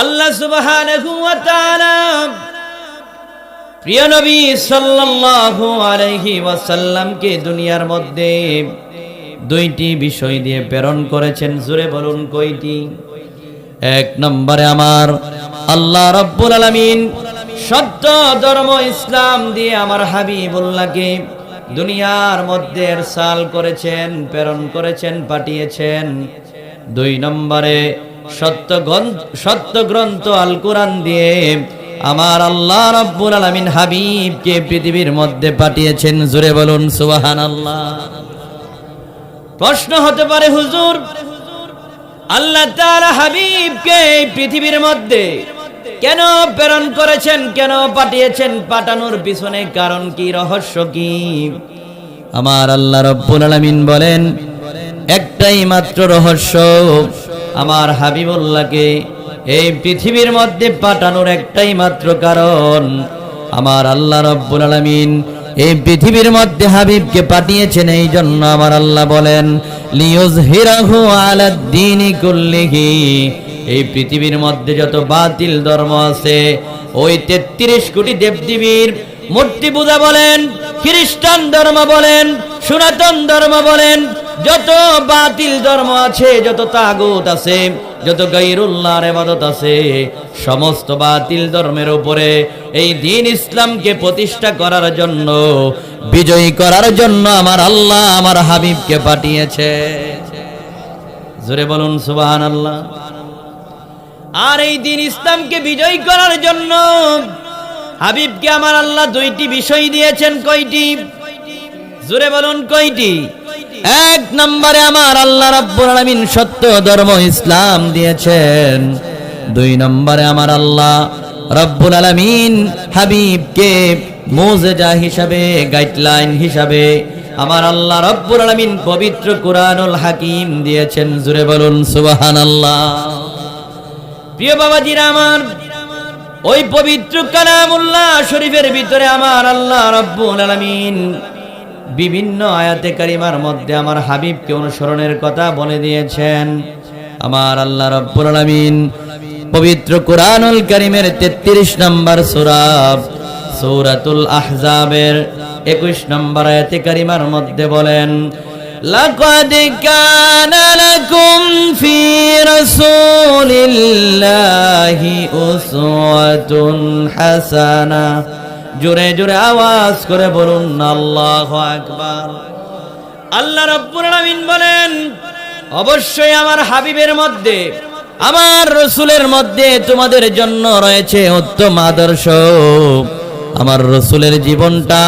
আল্লাহ তাআলা প্রিয় নবী সাল্লাল্লাহু আলাইহি ওয়াসাল্লামকে দুনিয়ার মধ্যে দুইটি বিষয় দিয়ে প্রেরণ করেছেন। জুড়ে বলুন কয়টি? এক নম্বরে আমার আল্লাহ রব্বুল আলামিন সত্য ধর্ম ইসলাম দিয়ে আমার হাবিবুল্লাহকে দুনিয়ার মধ্যে এরসাল করেছেন, প্রেরণ করেছেন, পাঠিয়েছেন। দুই নম্বরে সত্য গ্রন্থ আল কোরআন দিয়ে আমার আল্লাহ রব্বুল আলামিন হাবিবকে পৃথিবীর মধ্যে পাঠিয়েছেন। জুড়ে বলুন, সুবহানাল্লাহ। প্রশ্ন হতে পারে, হুজুর, আল্লাহ তাআলা হাবিবকে এই পৃথিবীর মধ্যে কেন প্রেরণ করেছেন, কেন পাঠিয়েছেন, পাঠানোর পিছনে কারণ কি, রহস্য কি? আমার আল্লাহ রব্বুল আলামিন বলেন, একটাই মাত্র রহস্য আমার হাবিবুল্লাহকে এই পৃথিবীর মধ্যে পাঠানোর একটাই মাত্র কারণ, আমার আল্লাহ রব্বুল আলামিন এই পৃথিবীর মধ্যে হাবিবকে পাঠিয়েছেন এই জন্য আমার আল্লাহ বলেন লিয়ুজহিরাহু আলাদ্দীনি কুল্লিহি। এই পৃথিবীর মধ্যে যত বাতিল ধর্ম আছে, ওই তেত্রিশ কোটি দেবদেবীর মূর্তি পূজা বলেন, খ্রিস্টান ধর্ম বলেন, সনাতন ধর্ম বলেন যত বাতিল ধর্ম আছে, যত তাগুত আছে, যত গাইরুল্লাহর ইবাদত আছে, সমস্ত বাতিল ধর্মের উপরে এই দিন ইসলামকে প্রতিষ্ঠা করার জন্য, বিজয়ী করার জন্য আমার আল্লাহ আমার হাবিবকে পাঠিয়েছে। জোরে বলুন, সুবহানাল্লাহ। আর এই দিন ইসলামকে বিজয়ী করার জন্য হাবিবকে আমার আল্লাহ দুইটি বিষয় দিয়েছেন, কয়টি? জোরে বলুন, কয়টি? এক নম্বরে আমার আল্লাহ রাব্বুল আলামিন সত্য ধর্ম ইসলাম দিয়েছেন। দুই নম্বরে আমার আল্লাহ রব্বুল আলামিন হাবিবকে মোজেজা হিসাবে, গাইডলাইন হিসাবে আমার আল্লাহ রব্বুল আলামিন পবিত্র কুরআনুল হাকিম দিয়েছেন। জুরে বলুন, সুবহানাল্লাহ। প্রিয় বাবাজিরা আমার, ওই পবিত্র কালামুল্লাহ শরীফের ভিতরে আমার আল্লাহ রব্বুল আলামিন বিভিন্ন আয়াতে কারিমার মধ্যে আমার হাবিবকে অনুসরণের কথা বলে দিয়েছেন আমার আল্লাহ রব্বুল আলামিন পবিত্র কুরআনুল কারীমের 33 নম্বর সূরা সূরাতুল আহজাবের 21 নম্বর আয়াতে কারিমার মধ্যে বলেন لقد كان لكم في رسول الله أسوة حسنة জোরে জোরে আওয়াজ করে বলুন, আল্লাহ আকবার। আল্লাহ রাব্বুল আলামিন বলেন, অবশ্যই আমার হাবিবের মধ্যে, আমার রসুলের মধ্যে তোমাদের জন্য রয়েছে উত্তম আদর্শ। আমার রসুলের জীবনটা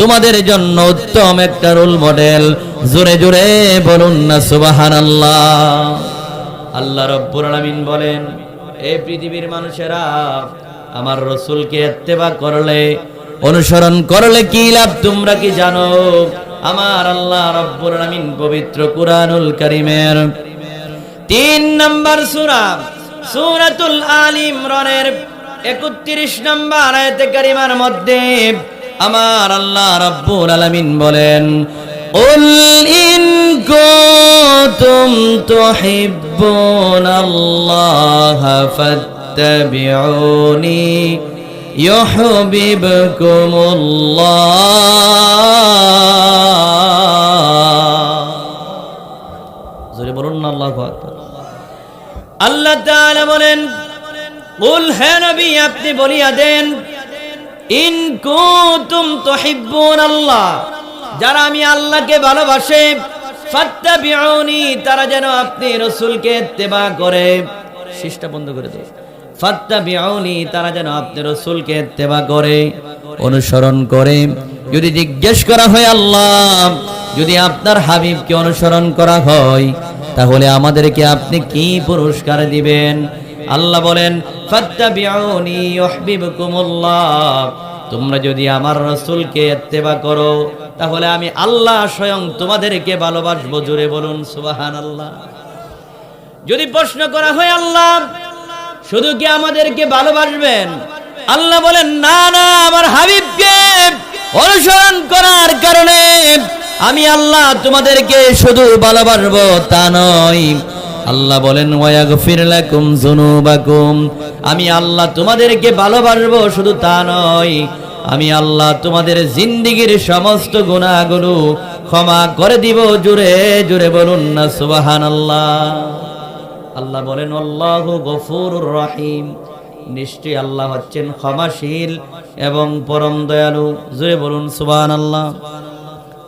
তোমাদের জন্য উত্তম একটা রোল মডেল। জোরে জোরে বলুন না সুবাহান আল্লাহ আল্লাহ রব্বুল আলামিন বলেন এই পৃথিবীর মানুষেরা আমার রসুলকে এত্তেবা করলে অনুসরণ করলে কি লাভ তোমরা কি জানো আমার আল্লাহ রব্বুল আলামিন পবিত্র কুরআনুল কারীমের তিন নম্বর সূরা সূরাতুল আল ইমরানের 31 নম্বর আয়াতে কারিমার মধ্যে আমার আল্লাহ রাব্বুল আলামিন বলেন قل إن كنتم تحبون الله فاتبعوني يحببكم الله জোরে বলুন না আল্লাহু আকবার আল্লাহ তাআলা বলেন কুল হে নবী আপনি বলিয়া দেন ইন কুতুম তুহিব্বুন আল্লাহ যারা আমি আল্লাহকে ভালোবাসে ফাত্তাবিউনি তারা যেন আপনি রাসূলকে ইত্তেবা করে শিষ্টা বন্ধ করে ফাত্তাবিউনি, তারা যেন আপনি রাসূলকে ইত্তেবা করে, অনুসরণ করে। যদি জিজ্ঞেস করা হয়, আল্লাহ, যদি আপনার হাবিবকে অনুসরণ করা হয়, তাহলে আমাদেরকে আপনি কি পুরস্কার দিবেন? আল্লাহ বলেন তোমরা যদি আমার রসুলকে এত্তেবা করো, তাহলে আমি আল্লাহ স্বয়ং তোমাদেরকে ভালোবাসবো। জুড়ে বলুন সুবাহান আল্লাহ যদি প্রশ্ন করা হয়, আল্লাহ শুধু কি আমাদেরকে ভালোবাসবেন? আল্লাহ বলেন, না না, আমার হাবিবকে অনুসরণ করার কারণে আমি আল্লাহ তোমাদেরকে শুধু ভালোবাসবো তা নয়। আল্লাহ বলেন আমি আল্লাহ তোমাদেরকে ভালোবাসবো শুধু তা নয়। আমি আল্লাহ তোমাদের জিন্দিগির সমস্ত গুনাহগুলো ক্ষমা করে দিব। জুড়ে জুড়ে বলুন না, সুবহানাল্লাহ। আল্লাহ বলেন, আল্লাহু গফুরুর রহিম। নিশ্চয়ই আল্লাহ হচ্ছেন ক্ষমাশীল এবং পরম দয়ালু। জুড়ে বলুন, সুবহানাল্লাহ।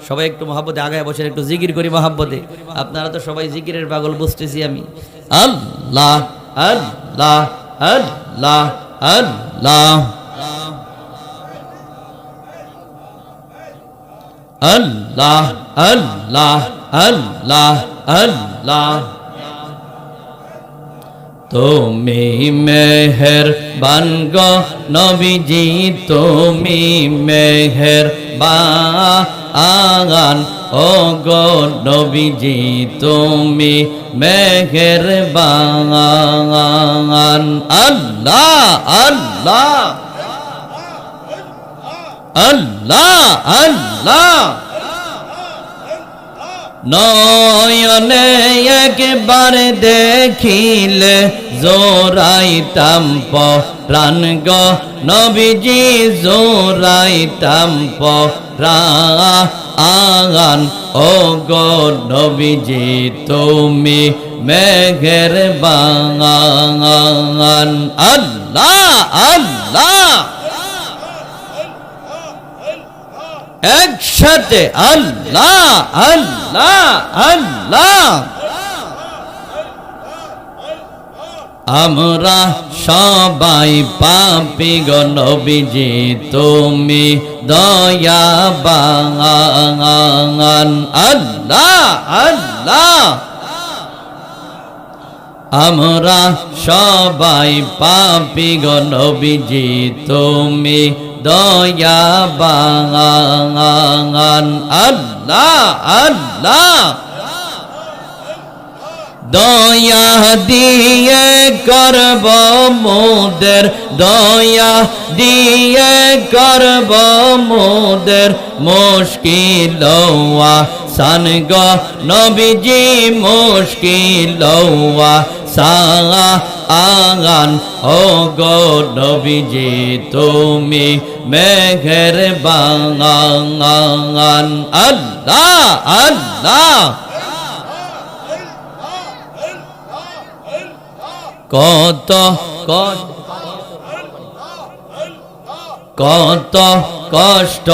সবাই একটু মহাব্বতে আগায় বসে একটু জিকির করি মহাব্বতে। আপনারা তো সবাই জিকিরের পাগল, বুঝতেছি আমি। আল্লাহ আল্লাহ আল্লাহ আল্লাহ। আল্লাহ আল্লাহ আল্লাহ আল্লাহ। তুমি মেহের বানগ নবীজি, তুমি মেহের বাগান ও গো নবীজি, তুমি মেহের বাগান আল্লাহ আল্লাহ আল্লাহ আল্লাহ। নয়নে একবার দেখিলে জোরাইতাম প্রাণ গ নবীজি জোরাইতাম প্রাণ ও গো নবীজি, তুমি মেঘের বাঙান আল্লাহ আল্লাহ। একসাথে আল্লাহ আল্লাহ আল্লাহ আমরা সবাই পাপি গণবিজি তুমি দয়া বাঙান আল্লাহ আল্লাহ। আমরা সবাই পাপি গণবিজি তুমি দয়াবান। আল্লাহ আল্লাহ। দয়া দিয়ে করব মোদের, দয়া দিয়ে করব মোদের মুশকিল সান গ নবীজি মুশকিল সা আগান, ও গো নবীজি, তুমি মেঘের বাঙান আল্লাহ আল্লাহ। কত কত কষ্ট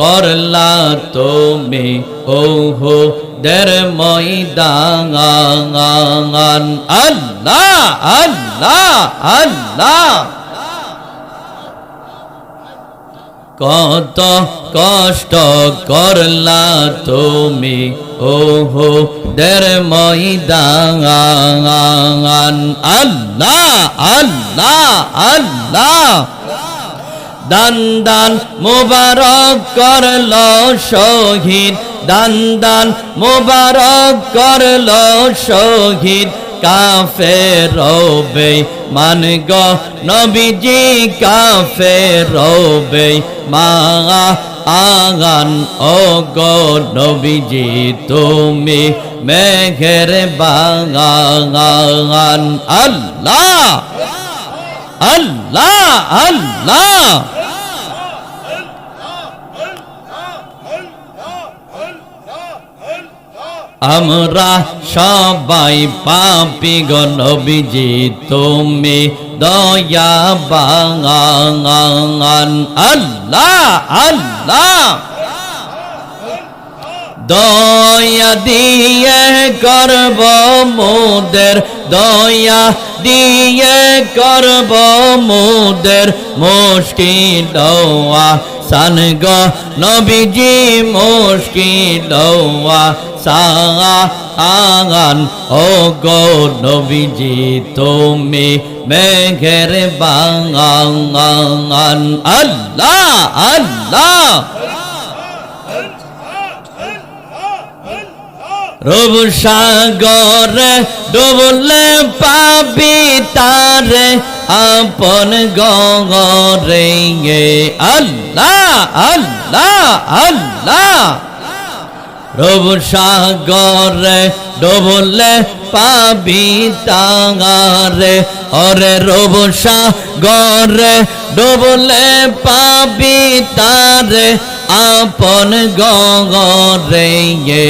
করলা তুমি হো দের ময়দান আল্লাহ আল্লাহ আল্লাহ। কত কষ্ট করলা তুমি? ওহো, দের ময়দান। আল্লাহ আল্লাহ আল্লাহ। দান দান মোবারক করল শহীদ। দান দান মোবারক করল শহীদ। কাফে রবে মান গ নবীজি কাফে রবে মা আগান। ও গো নবীজি, তুমি মেঘের বাগান। আল্লাহ! আল্লাহ! আল্লাহ! আমরা সবাই পাপি গণবিজি তুমি দয়া বাঙান আল্লাহ আল্লাহ। দয়া দিয়ে করব মোদের, দয়া দিয়ে করব মোদের মুশকিল সান গ নবীজি মুশকিল দোয়া। সা আগান ও গো নবীজি, তুমি মেঘের বাঙান আল্লাহ আল্লাহ। রব সাগরে ডুবলে পাবি তারে, আপন গরে আল্লাহ আল্লাহ আল্লাহ। রব সাগরে ডবলে পাবি তাগারে অরে রব সাগরে ডবলে পাবি তারে আপন গরে গে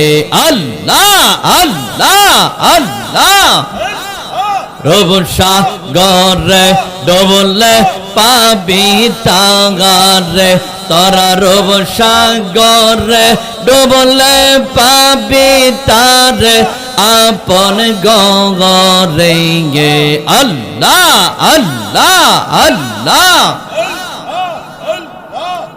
আল্লাহ আল্লাহ আল্লাহ। রব সাগরে ডবলে পাবি তাগারে, তোরা রব সাগরে ডবলে পাবি তারে। আপন গরে গে আল্লাহ আল্লাহ।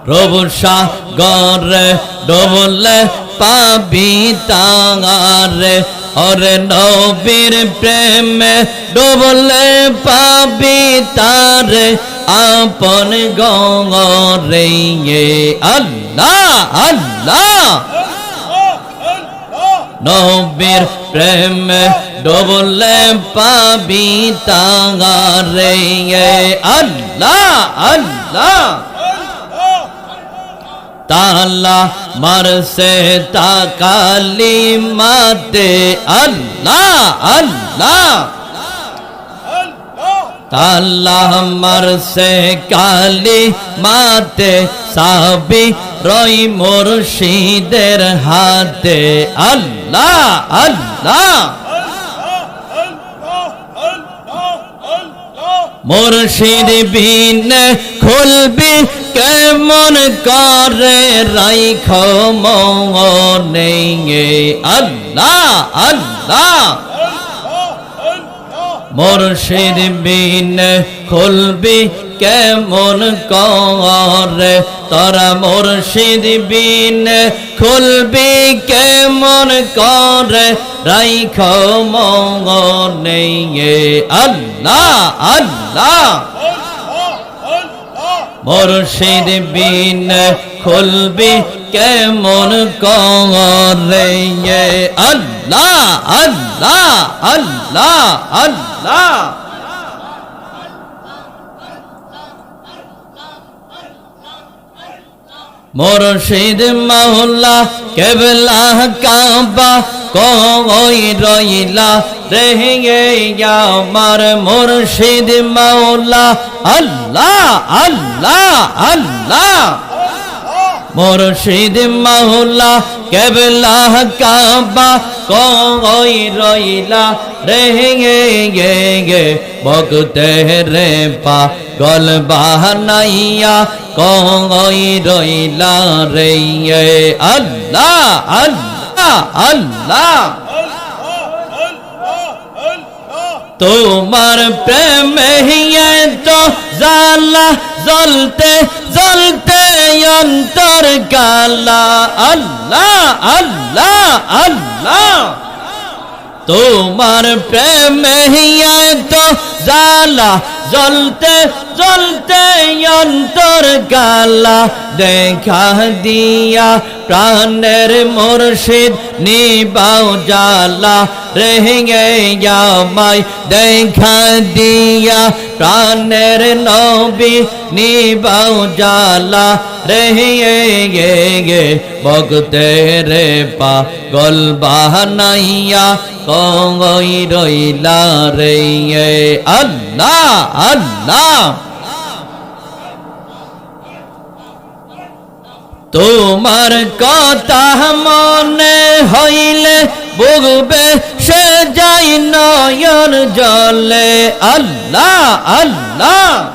আল্লাহ রব সাগরে ডবলে পাবি তাগারে অরে নবীর প্রেমে ডবলে পাবি তারে। আপন গরে আল্লাহ আল্লাহ। নবীর প্রেমে ডবলে পাবি তাগারে আল্লাহ আল্লাহ। তালা মারসে তাকালি মাতে আল্লাহ আল্লাহ। তালা মারসে কালি মাতে সাবি রই মুর্শিদের হাতে, আল্লাহ আল্লাহ। মুর্শিদ বিন খুলবি কেমন করে রাইখ মনে আল্লাহ আল্লাহ। মুর্শিদ বিন খুলবি কেমন করে? তোরা মুর্শিদ বিন খুলবি কেমন করে? রাইখ মনে আল্লাহ আল্লাহ। মুর্শিদ বিন খুলবি কেমন করে আল্লাহ আল্লাহ আল্লাহ আল্লাহ। মুর্শিদ মাওলা কেবলা কাবা কই রইলা, রেহে আমার মুর্শিদ মাওলা। আল্লাহ আল্লাহ আল্লাহ। মুর্শিদ মাওলা কেবলা কাবা কই রইলা রেহে গে গে ভক্তে রে পা গল বাহানাইয়া কই রইলা রে আল্লাহ আল্লাহ আল্লাহ। তোমার প্রেমে হিয়ে তো জালা জ্বলতে জ্বলতে অন্তর কালা। আল্লাহ আল্লাহ আল্লাহ। তোমার প্রেম হিয়া তো জালা জ্বলতে জ্বলতে অন্তর কালা দেখা দিয়া প্রাণের মুর্শিদ নিবাও জালা রেহে আমায় দেখা দিয়া প্রাণের নবী নিবাও জালা রেহে গে গে ভক্তে রে পা গল বাহানাইয়া কই রইলা রে আল্লাহ! আল্লাহ। তোমার কথা মনে হইলে বুগবে সে যাই নয়ন জলে। আল্লাহ আল্লাহ।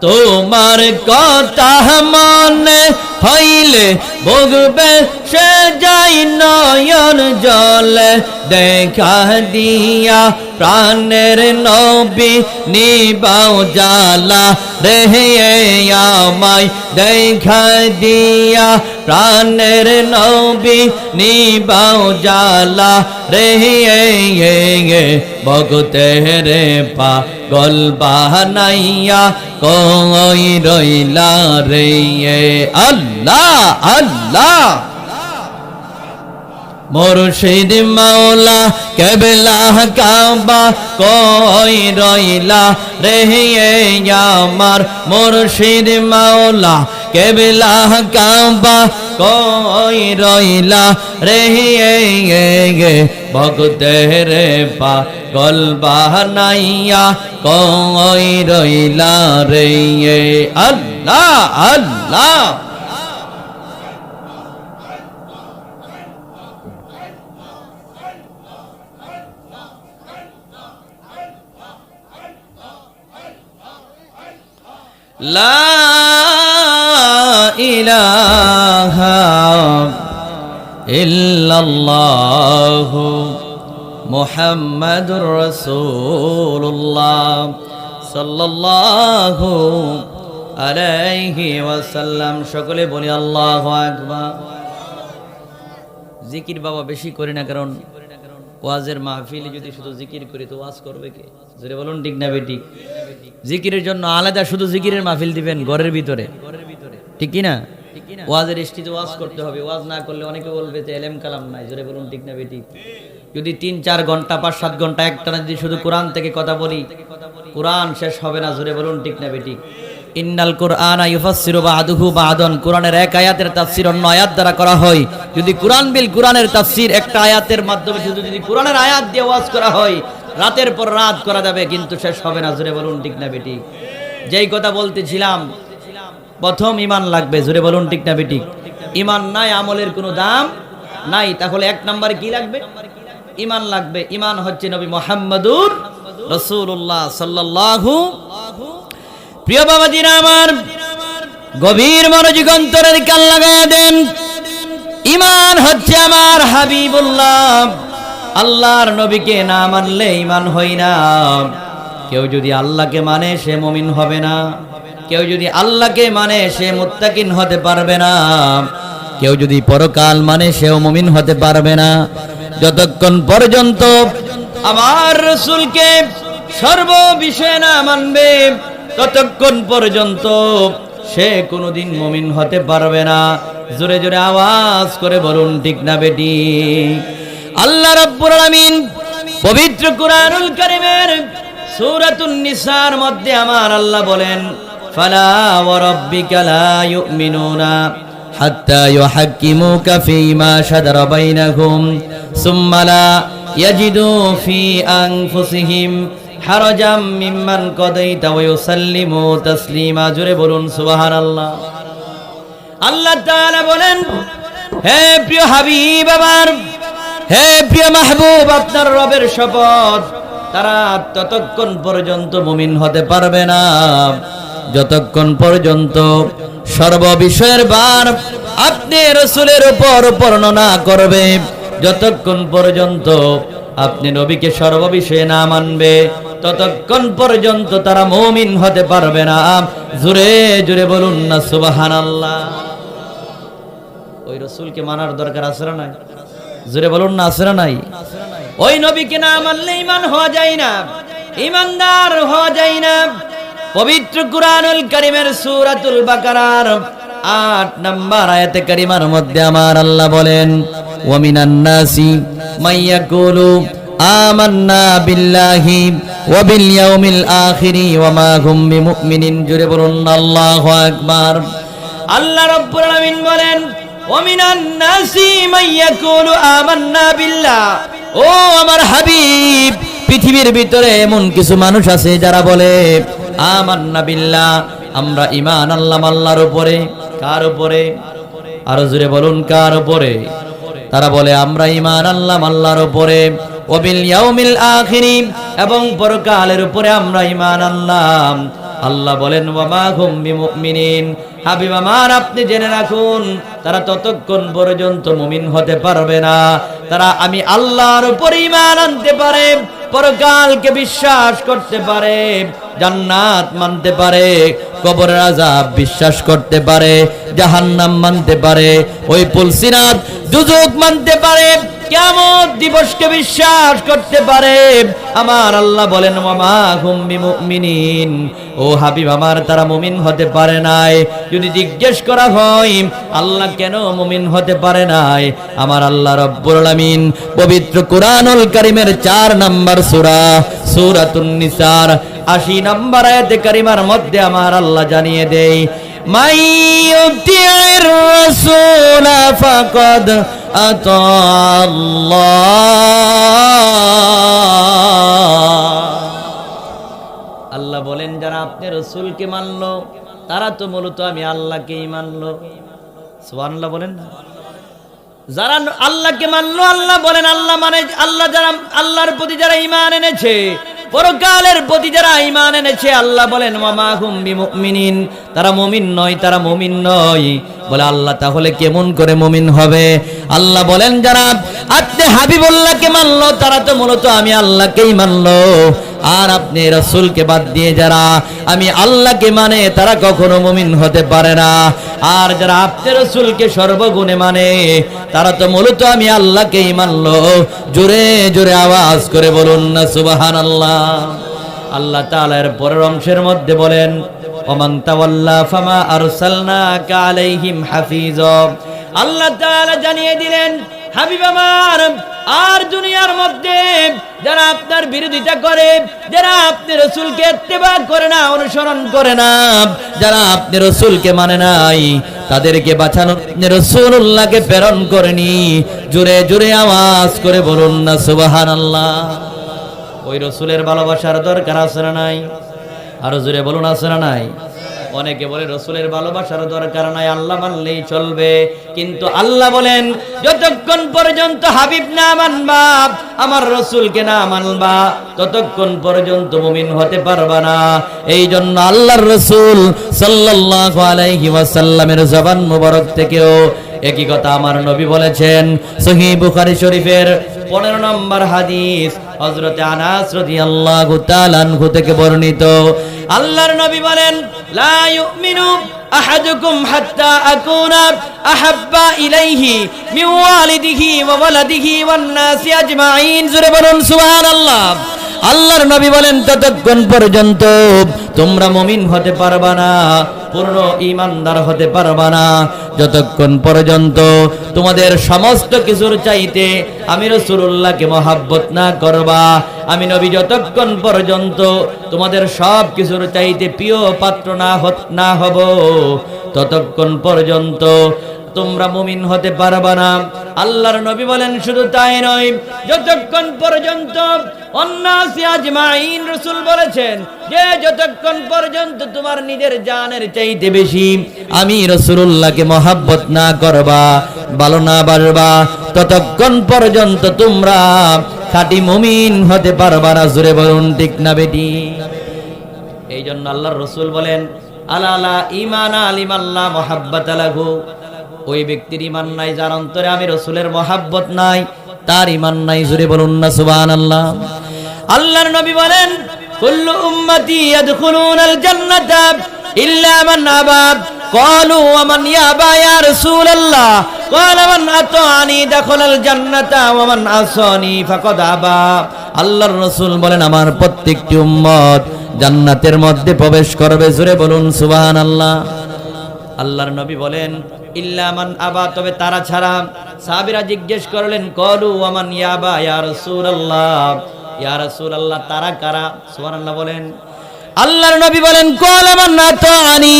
তোমার কথা মনে হইলে ভোগবে সে যাই নয়ন জলে। দেখা দিয়া প্রাণের নবী নিবাও জালা রেহে আমায় দেখা দিয়া প্রাণের নবী নিবাও জালা রেহে ভগতে রে পা গল বাহানাইয়া কই রইলা রে আল্লাহ আল্লাহ। মুর্শিদ মাওলা কেবলা কাবা কই রইলা রে আমার মুর্শিদ মাওলা কেবলা কাবা কই রইলা রে গে ভক্তের পা গল বাহানাইয়া কই রইলা রে আল্লাহ আল্লাহ। লা ইলাহা ইল্লাল্লাহ মুহাম্মাদুর রাসূলুল্লাহ সাল্লাল্লাহু আলাইহি ওয়াসাল্লাম। সকলে বলি আল্লাহ আকবার। জিকির বাবা বেশি করি না, কারণ ওয়াজের মাহফিলে যদি শুধু জিকির করি, তো ওয়াজ করবে কে? যদি বলুন, ঠিক না বেটি জিকিরের জন্য আলাদা শুধু জিকিরের মাহফিল দিবেন ঘরের ভিতরে। ঠিক কি না ওয়াজের স্টেজে ওয়াজ করতে হবে। ওয়াজ না করলে অনেকে বলবে যে এলেম কালাম নাই। জোরে বলুন, ঠিক না বেটি? যদি তিন, চার ঘণ্টা, পাঁচ, সাত ঘণ্টা একটানা যদি শুধু কোরআন থেকে কথা বলি, কোরআন শেষ হবে না, জোরে বলুন, ঠিক না বেটি? ইন্নাল কোরআন ইউফাসসিরু বা'দুহু বা'দান। কোরআনের এক আয়াতের তাফসীর অন্য আয়াত দ্বারা করা হয়। যদি কোরআন বিল কোরআনের তাফসীর একটা আয়াতের মাধ্যমে শুধু যদি কোরআনের আয়াত দিয়ে ওয়াজ করা হয় রাতের পর রাত করা যাবে, কিন্তু শেষ হবে না। জুড়ে বলুন, ঠিক না বেটি যেই কথা বলতেছিলাম, প্রথম ইমান লাগবে জুড়ে বলুন, ঠিক না বেটি ইমান নাই, আমলের কোনো দাম নাই। তাহলে এক নম্বরে কি লাগবে? ইমান লাগবে। ইমান হচ্ছে নবী মোহাম্মদুর রসুল্লাহ সাল্লাল্লাহু প্রিয় বাবাজিরা আমার, গভীর মনোযোগ অন্তরের কান লাগায় দেন। ইমান হচ্ছে আমার হাবিবুল্লাহ। আল্লাহর নবীকে না মানলে ইমান হই না। কেউ যদি আল্লাহকে মানে সে মমিন হবে না। কেউ যদি আল্লাহকে মানে সে মুত্তাকিন হতে পারবে না। কেউ যদি পরকাল মানে সেও মমিন হতে পারবে না। যতক্ষণ পর্যন্ত আমার রসুলকে সর্ব বিষয়ে না মানবে, ততক্ষণ পর্যন্ত সে কোনোদিন মমিন হতে পারবে না। জোরে জোরে আওয়াজ করে বলুন, ঠিক না বেটি? আল্লাহ রাব্বুল আলামিন পবিত্র কুরআনুল কারীমের সূরাতুন নিসার মধ্যে আমার আল্লাহ বলেন, ফালা ওয়া রাব্বিকা লা ইউমিনুনা হাত্তা ইউহাক্কিমুকা ফীমা শাজারা বাইনাহুম, সুম্মা লা ইয়াজিদু ফি আনফুসিহিম হারাজাম মিম্মান কদাইতা ওয়া ইউসাল্লিমু তাসলিমা। জুরে বলুন, সুবহানাল্লাহ। আল্লাহ তাআলা বলেন, হে প্রিয় হাবিব আমার হে প্রিয় মাহবুব, আপনার রবের শপথ। তারা ততক্ষণ পর্যন্ত মুমিন হতে পারবে না। যতক্ষণ পর্যন্ত সর্ববিষয়ের বার আপনি রসুলের উপর বর্ণনা করবে, যতক্ষণ পর্যন্ত আপনি নবীকে সর্ববিষয়ে না মানবে, ততক্ষণ পর্যন্ত তারা মমিন হতে পারবে না। জুড়ে জুড়ে বলুন না সুবাহান আল্লাহ ওই রসুলকে মানার দরকার আছে না নাই? জোরে বলুন না, আছে না নাই? ওই নবীকে না মানলে ইমান হওয়া যায় না। ইমানদার হওয়া যায় না। পবিত্র কুরআনুল কারীমের সূরাতুল বাকারার আট নাম্বার আয়াতে কারিমার মধ্যে আমার আল্লাহ বলেন ওয়ামিনান নাসি মাইয়াকুলু আমান্না বিল্লাহি ওয়া বিল ইয়াউমিল আখিরি ওয়া মা হুম বিমুমিনিন। জুড়ে বলুন, আল্লাহু আকবার। আল্লাহ রাব্বুল আলামিন বলেন ওমিনান নাসি মাইয়াকুলু আমান্না বিল্লাহ। ও আমার হাবিব, পৃথিবীর ভিতরে এমন কিছু মানুষ আছে যারা বলে, আমান্না বিল্লাহ, আমরা ইমান আল্লাহ আল্লাহর উপরে। কার উপরে? আরও জুড়ে বলুন, কার উপরে? তারা বলে, আমরা ইমান আল্লাহ আল্লাহর উপরে। ওবিল ইয়াউমিল আখিরি, এবং পরকালের উপরে আমরা ইমান আল্লাহ আল্লাহ বলেন, ওয়ামা হুম বিমুমিনিন। হাবিব আমার, আপনি জেনে রাখুন, তারা ততক্ষণ পর্যন্ত মুমিন হতে পারবে না। তারা আমি আল্লাহর উপর ঈমান আনতে পারে, পরকালকে বিশ্বাস করতে পারে, জান্নাত মানতে পারে, কবরের আযাব বিশ্বাস করতে পারে, জাহান্নাম মানতে পারে, ওই পুলসিরাত দুজক মানতে পারে কেমন দিবসকে বিশ্বাস করতে পারে। আমার আল্লাহ বলেন মামা ও হাবিব, আমার তারা মুমিন হতে পারে নাই। যদি জিজ্ঞেস করা হয়, আল্লাহ কেন মুমিন হতে পারে নাই? আমার আল্লাহ আলামিন পবিত্র কুরআনুল কারীমের 4 নাম্বার সূরা, সূরাতুন নিসার 80 নাম্বার আয়াতে কারিমার মধ্যে আমার আল্লাহ জানিয়ে দেই من يطع الرسول فقد أطاع الله আল্লাহ বলেন যারা আপনি রসুলকে মানলো তারা তো মূলত আমি আল্লাহকেই মানলো সুবহানাল্লাহ বলেন না যারা আল্লাহকে মানলো আল্লাহ বলেন আল্লাহ মানে আল্লাহ যারা আল্লাহর প্রতি যারা ঈমান এনেছে পরকালের প্রতি যারা ইমান এনেছে, আল্লাহ বলেন মামা হুম মুমিনিন তারা মমিন নয়, তারা মমিন নয়। বলে, আল্লাহ তাহলে কেমন করে মমিন হবে? আল্লাহ বলেন যারা আপনি হাবিবুল্লাহকে মানলো, তারা তো মূলত আমি আল্লাহকেই মানলো। আর আপনি রসুলকে বাদ দিয়ে যারা, আমি আল্লাহকে মানে তারা কখনো মুমিন হতে পারে না। আর যারা আপনি রসুলকে সর্বগুণে মানে তারা তো মূলত আমি আল্লাহকেই মানলো। জোরে জোরে আওয়াজ করে বলুন না সুবাহান আল্লাহ আল্লাহ তাআলার পরের অংশের মধ্যে বলেন ফামা হাফিজ। আল্লাহ জানিয়ে দিলেন হাবিব আমার, আর দুনিয়ার মধ্যে যারা আপনার বিরোধিতা করে, যারা আপনি রসুলকে ইত্তেবা করে না, অনুসরণ করে না, যারা আপনি রসুলকে মানে নাই, তাদেরকে বাঁচানো রসুল্লাহকে প্রেরণ করেনি জোরে জোরে আওয়াজ করে বলুন না সুবাহান আল্লাহ ওই রসুলের ভালোবাসার দরকার আছে নাই? আরও জোরে বলুন, আছে নাই? অনেকে বলে রসুলের ভালোবাসার দরকার নাই, আল্লাহ মানলেই চলবে। কিন্তু আল্লাহ বলেন, যতক্ষণ পর্যন্ত হাবিব না মানবা, আমার রসুলকে না মানবা, ততক্ষণ পর্যন্ত মুমিন হতে পারবা না। এই জন্য আল্লাহর রসুল সাল্লাল্লাহু আলাইহি ওয়াসাল্লামের জবান মুবারক থেকেও একই কথা আমার নবী বলেছেন, সহি বুখারী শরীফের পনেরো নম্বর হাদিস হজরতে আনাস তাআলা আনহু থেকে বর্ণিত। আল্লাহর নবী বলেন লা ইউমিনু আহাদুকুম হাত্তা আকুনা আহাব্বা ইলাইহি মিন ওয়ালিদিহি ওয়া ওয়ালাদিহি ওয়ান নাসি আজমাইন। জোরে আল্লাহর নবী বলেন, ততক্ষণ পর্যন্ত তোমরা মমিন হতে পারবা না। পূর্ণ ইমানদার হতে পারবা না। যতক্ষণ পর্যন্ত তোমাদের সমস্ত কিছুর চাইতে আমি রসুল্লাহকে মহাব্বত না করবা, আমি নবী যতক্ষণ পর্যন্ত তোমাদের সব কিছুর চাইতে প্রিয় পাত্র না হত- না হব, ততক্ষণ পর্যন্ত তোমরা মুমিন হতে পারবা না। আল্লাহর নবী বলেন, শুধু তাই নয়, যতক্ষণ পর্যন্ত পারবা না। জুড়ে বলুন, ঠিক না বেটি? এই জন্য আল্লাহর রসুল বলেন, আলালা ইমান আলিম আল্লাহ মহাব্বত আলাহু ওই ব্যক্তির ইমান নাই যার অন্তরে আমি রসুলের মহাব্বত নাই তার ইমান নাই জুড়ে বলুন না সুবান আল্লাহ আল্লাহর নবী বলেন কুল্লু উম্মতি ইয়াদখুলুনাল জান্নাতা ইল্লা মান আবা قالوا ومن يابى يا رسول الله قال من أطاعني دخل الجنة ومن عصاني فقد أبى আল্লাহর রসুল বলেন আমার প্রত্যেকটি উম্মত জান্নাতের মধ্যে প্রবেশ করবে জোরে বলুন সুবাহান আল্লাহ আল্লাহর নবী বলেন ইল্লামান আবা, তবে তারা ছাড়া সাবিরা জিজ্ঞেস করলেন, কলু আমান ইয়াবা ইয়া রাসূলুল্লাহ? ইয়া রাসূলুল্লাহ, তারা কারা? সুবহানাল্লাহ বলেন। আল্লাহর নবী বলেন, কল আমান নাতানি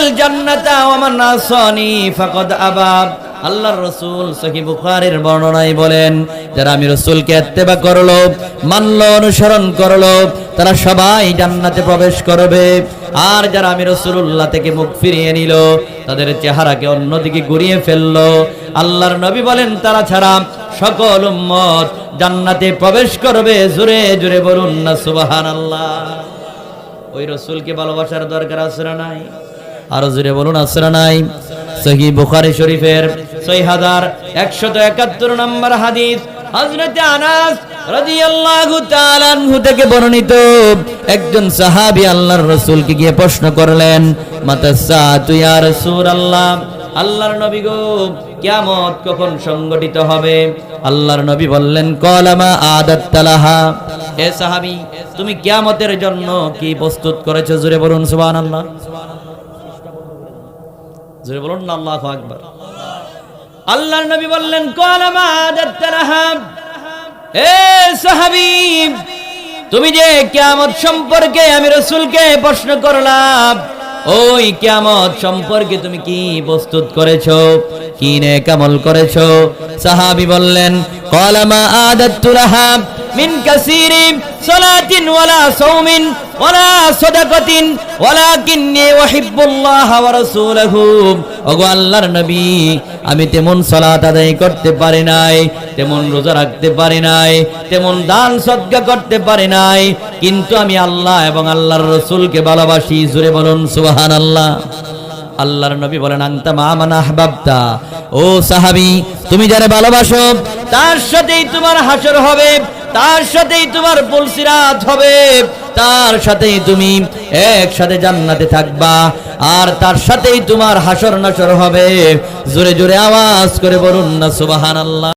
আল জান্নাতা ওয়া মান আসানি, ফাকাদ আবা। আল্লাহর রসুল সহি বুখারীর বর্ণনায় বলেন, যারা আমি রসুলকে ইত্তেবা করল, মানলো, অনুসরণ করল, তারা সবাই জান্নাতে প্রবেশ করবে। আর যারা আমি রসুল্লাহ থেকে মুখ ফিরিয়ে নিল, তাদের চেহারাকে অন্যদিকে ঘুরিয়ে ফেলল। আল্লাহর নবী বলেন, তারা ছাড়া সকল উম্মত জান্নাতে প্রবেশ করবে। জোরে জোরে বলুন না সুবাহান আল্লাহ ওই রসুলকে ভালোবাসার দরকার আছে নাই? আরও জোরে বলুন না নাই? সহি বুখারী শরীফের ছয় হাজার একশত একাত্তর নম্বর হাদিস। হযরতে আনাস বর্ণিত একজন সাহাবী আল্লাহর রাসূলকে গিয়ে প্রশ্ন করলেন কখন সংগঠিত হবে? আল্লাহর নবী বললেন কলামা আদাত্তালাহা হে সাহাবী, তুমি কিয়ামতের জন্য কি প্রস্তুত করেছ? জোরে বলুন, সুবহানাল্লাহ। জোরে বলুন আল্লাহু আকবার। আল্লাহর নবী বললেন তুমি যে কেমত সম্পর্কে আমি রসুলকে প্রশ্ন করলাম, ওই কেয়ামত সম্পর্কে তুমি কি প্রস্তুত করেছ? কি নে কামল করেছ? সাহাবি বললেন কলামা আদাত্তু লাহা মিন কাসীরিন সালাতিন ওয়ালা সাওমিন ওয়ালা সাদাকাতিন ওয়ালাকিন্নী উহিব্বুল্লাহ ওয়া রাসূলহু। ওগো আল্লাহর নবী, আমি তেমন সালাত আদায় করতে পারি নাই, তেমন রোজা রাখতে পারি নাই, তেমন দান সদকা করতে পারি নাই, কিন্তু আমি আল্লাহ এবং আল্লাহর রসুলকে ভালোবাসি। জুড়ে বলুন, সুবহানাল্লাহ। আল্লাহর নবী বলেন, আনতা মা মান আহবাবতা। ও সাহাবী, তুমি যারা ভালোবাসো, তার সাথেই তোমার হাসর হবে। তার সাথেই তোমার বলসিরাত হবে। তার সাথেই তুমি একসাথে জান্নাতে থাকবা। আর তার সাথেই তোমার হাসর নাসর হবে। জোরে জোরে আওয়াজ করে বলুন না, সুবহানাল্লাহ।